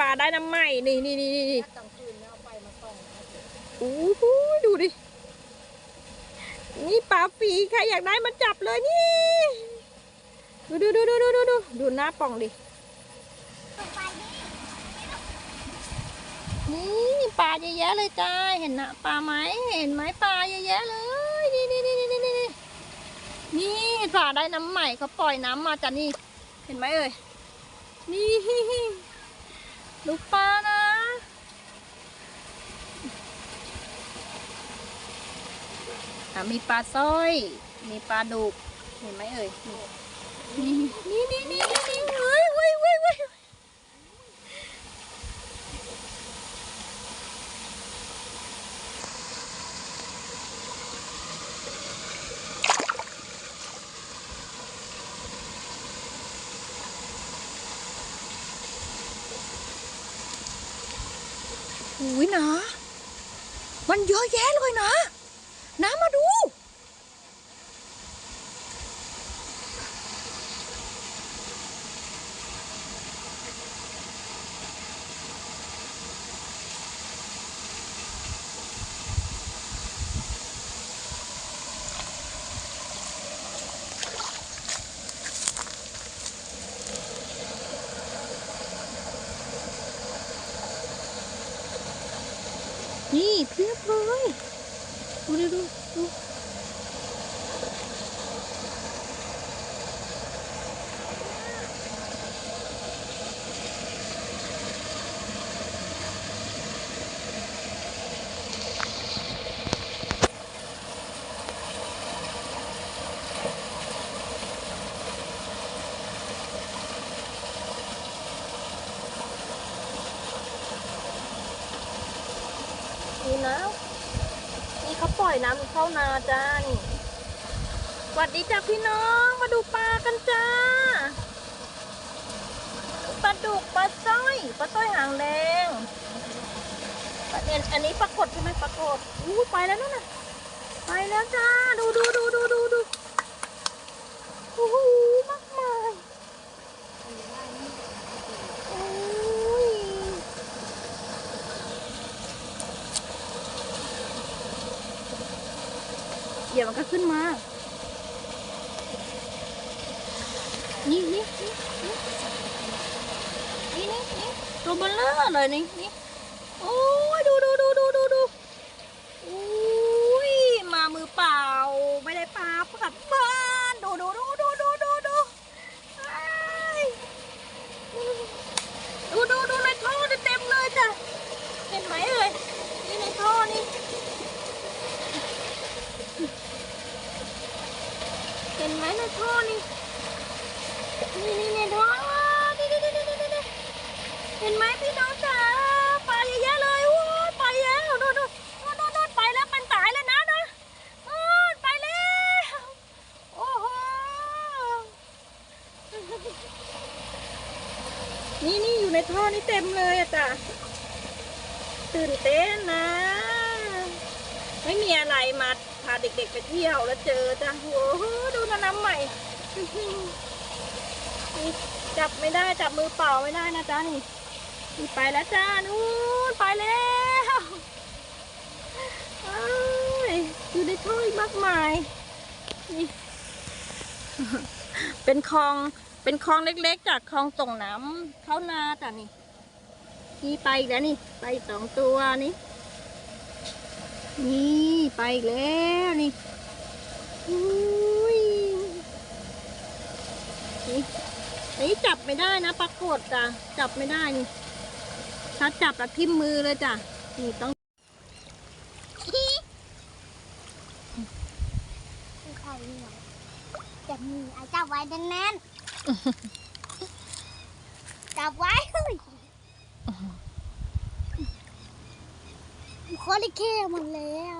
ปลาได้น้ำใหม่นี่นี่นี่นี่ถ้ากลางคืนเนี่ยเอาไฟมาส่องนะโอ้โหดูดิ นี่ปลาฝีใครอยากได้มาจับเลยนี่ ดูดูดูดูดูดูดูดูหน้าป่องดิ นี่ปลาเยอะแยะเลยจ้า เห็นนะปลาไหมเห็นไหมปลาเยอะแยะเลย นี่นี่นี่นี่นี่นี่นี่ปลาได้น้ำใหม่เขาปล่อยน้ำมาจ้ะนี่ เห็นไหมเอ่ย นี่ ลูกปลานะอะมีปลาสร้อย มีปลาดุก เห็นไหมเอ่ย นี่นี่นี่นี่นี่เฮ้ยเฮ้ยเฮ้ยเฮ้ย อุ้ยนะ มันเยอะแยะเลยนะน้ำมาดู นี่ เพียบเลยดูดิดู ปล่อยน้ำเข้านาจ้านี่สวัสดีจ้าพี่น้องมาดูปลากันจ้าปลาดุกปลาสร้อยปลาสร้อยหางแดงปลาเอ็นอันนี้ปลากดใช่ไหมปลากดอู้ไปแล้วนั่นน่ะไปแล้วจ้า ดูดูดูดูดูดูโอ้โหมากมายโอ้ย เดี๋ยวมันก็ขึ้นมานี่นี่นี่นี่นี่นี่นี่ตัวเบลเลอร์เลยนี่นี่โอ้ยดูดูโอ้ยมามือเปล่า ไม่ได้ปลากลับบ้านดูดูดูดูดูดูดูอ้ายดูดูดูในท่อเต็มเลยจ้ะ เห็นไหมเอ่ย นี่ในท่อนี่ เห็ นไหมในท่อนี่ นี่นี่ในท่อว้าวนี่นี่นี่นี่นี่นี่เห็นไหมพี่น้องจ๋าปลาเยอะแยะเลยโอ้ยไปแล้วโน่นโน่นโน่นนู่นไปแล้วมันตายแล้วนะนะโอ้ไปแล้วโอ้โหนี่นี่อยู่ในท่อนี่เต็มเลยอะจ้ะตื่นเต้นนะ ไม่มีอะไรมาพาเด็กๆไปเที่ยวแล้วเจอจ้ะโอ้โหดูนะน้ำใหม่จับไม่ได้จับมือเปล่าไม่ได้นะจ๊ะนี่นี่ไปแล้วจ้านู่นไปแล้วอยอยู่ในท่ออีกมากมายนี่เป็นคลองเป็นคลองเล็กๆจากคลองส่งน้ำเข้านาจ้ะนี่นี่ไปอีกแล้วนี่ ไปสองตัวนี่ นี่ไปอีกแล้วนี่อุ้ยนี่อันนี้จับไม่ได้นะปรากฏจ้ะจับไม่ได้นี่ถ้าจับแล้วทิ่มมือเลยจ้ะนี่ต้องคือใครเนี่ยจับมือเอาจับไว้แน่นๆจับไว้เฮ้ยโคตรเคมันแล้ว